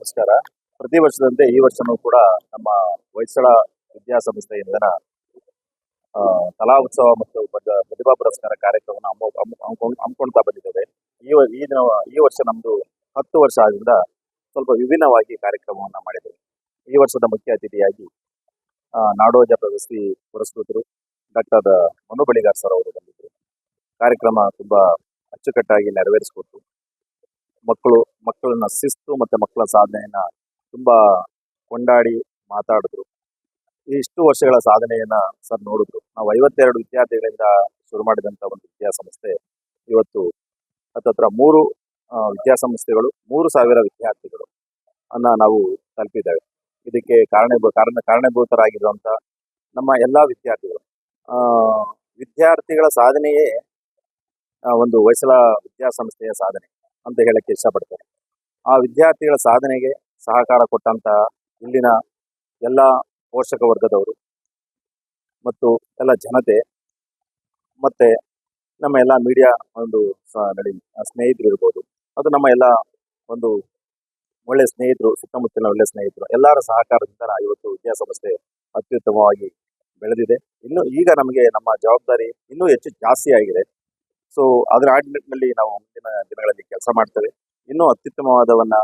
ನಮಸ್ಕಾರ. ಪ್ರತಿ ವರ್ಷದಂತೆ ಈ ವರ್ಷನೂ ಕೂಡ ನಮ್ಮ ಹೊಯ್ಸಳ ವಿದ್ಯಾಸಂಸ್ಥೆಯಿಂದ ಆ, ಕಲಾ ಉತ್ಸವ ಮತ್ತು ಪ್ರತಿಭಾ ಪುರಸ್ಕಾರ ಕಾರ್ಯಕ್ರಮವನ್ನು ಹಮ್ಮಿಕೊಳ್ತಾ ಬಂದಿದ್ದೇವೆ. ಈ ಈ ದಿನ ಈ ವರ್ಷ ನಮ್ದು ಹತ್ತು ವರ್ಷ ಆದ್ರಿಂದ ಸ್ವಲ್ಪ ವಿಭಿನ್ನವಾಗಿ ಕಾರ್ಯಕ್ರಮವನ್ನ ಮಾಡಿದ್ದೇವೆ. ಈ ವರ್ಷದ ಮುಖ್ಯ ಅತಿಥಿಯಾಗಿ ನಾಡೋಜ ಪ್ರಶಸ್ತಿ ಪುರಸ್ಕೃತರು ಡಾಕ್ಟರ್ ಮನು ಬಳಿಗಾರ್ ಸರ್ ಅವರು ಬಂದಿದ್ದರು. ಕಾರ್ಯಕ್ರಮ ತುಂಬಾ ಅಚ್ಚುಕಟ್ಟಾಗಿ ನೆರವೇರಿಸಿಕೊಟ್ಟು ಮಕ್ಕಳು, ಮಕ್ಕಳನ್ನ ಶಿಸ್ತು ಮತ್ತೆ ಮಕ್ಕಳ ಸಾಧನೆಯನ್ನ ತುಂಬಾ ಕೊಂಡಾಡಿ ಮಾತಾಡಿದ್ರು. ಇಷ್ಟು ವರ್ಷಗಳ ಸಾಧನೆಯನ್ನ ಸರ್ ನೋಡಿದ್ರು. ನಾವು ಐವತ್ತೆರಡು ವಿದ್ಯಾರ್ಥಿಗಳಿಂದ ಶುರು ಮಾಡಿದಂತ ಒಂದು ವಿದ್ಯಾಸಂಸ್ಥೆ ಇವತ್ತು ಹತ್ತತ್ರ ಮೂರು ವಿದ್ಯಾಸಂಸ್ಥೆಗಳು, ಮೂರು ಸಾವಿರ ವಿದ್ಯಾರ್ಥಿಗಳು ಅನ್ನ ನಾವು ತಲುಪಿದ್ದೇವೆ. ಇದಕ್ಕೆ ಕಾರಣ ಕಾರಣ, ಕಾರಣಭೂತರಾಗಿರುವಂತ ನಮ್ಮ ಎಲ್ಲಾ ವಿದ್ಯಾರ್ಥಿಗಳು. ವಿದ್ಯಾರ್ಥಿಗಳ ಸಾಧನೆಯೇ ಒಂದು ಹೊಯ್ಸಳ ವಿದ್ಯಾಸಂಸ್ಥೆಯ ಸಾಧನೆ. ಅಂತ ಹೇಳಕ್ಕೆ ಇಷ್ಟಪಡ್ತೇನೆ ಆ ವಿದ್ಯಾರ್ಥಿಗಳ ಸಾಧನೆಗೆ ಸಹಕಾರ ಕೊಟ್ಟಂತಹ ಇಲ್ಲಿನ ಎಲ್ಲ ಪೋಷಕ ವರ್ಗದವರು ಮತ್ತು ಎಲ್ಲ ಜನತೆ ಮತ್ತೆ ನಮ್ಮ ಎಲ್ಲ ಮೀಡಿಯಾ ಒಂದು ನಡಿ ಸ್ನೇಹಿತರು ಇರ್ಬೋದು ಅದು ನಮ್ಮ ಎಲ್ಲ ಒಂದು ಒಳ್ಳೆ ಸ್ನೇಹಿತರು, ಸುತ್ತಮುತ್ತಲಿನ ಒಳ್ಳೆ ಸ್ನೇಹಿತರು, ಎಲ್ಲರ ಸಹಕಾರದಿಂದ ಇವತ್ತು ವಿದ್ಯಾಸಂಸ್ಥೆ ಅತ್ಯುತ್ತಮವಾಗಿ ಬೆಳೆದಿದೆ. ಇನ್ನು ಈಗ ನಮಗೆ ನಮ್ಮ ಜವಾಬ್ದಾರಿ ಇನ್ನೂ ಹೆಚ್ಚು ಜಾಸ್ತಿ ಆಗಿದೆ. ಸೊ ಅದರ ಆಡಿನಲ್ಲಿ ನಾವು ಮುಂದಿನ ದಿನಗಳಲ್ಲಿ ಕೆಲಸ ಮಾಡ್ತೇವೆ. ಇನ್ನೂ ಅತ್ಯುತ್ತಮವಾದವನ್ನ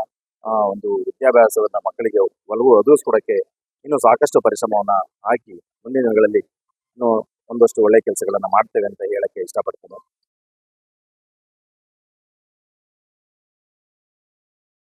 ಆ, ಒಂದು ವಿದ್ಯಾಭ್ಯಾಸವನ್ನ ಮಕ್ಕಳಿಗೆ ಒಲವು ಒದಗಿಸ್ಕೊಡಕ್ಕೆ ಇನ್ನೂ ಸಾಕಷ್ಟು ಪರಿಶ್ರಮವನ್ನ ಹಾಕಿ ಮುಂದಿನ ದಿನಗಳಲ್ಲಿ ಇನ್ನೂ ಒಂದಷ್ಟು ಒಳ್ಳೆ ಕೆಲಸಗಳನ್ನ ಮಾಡ್ತೇವೆ ಅಂತ ಹೇಳಕ್ಕೆ ಇಷ್ಟಪಡ್ತೇನೆ.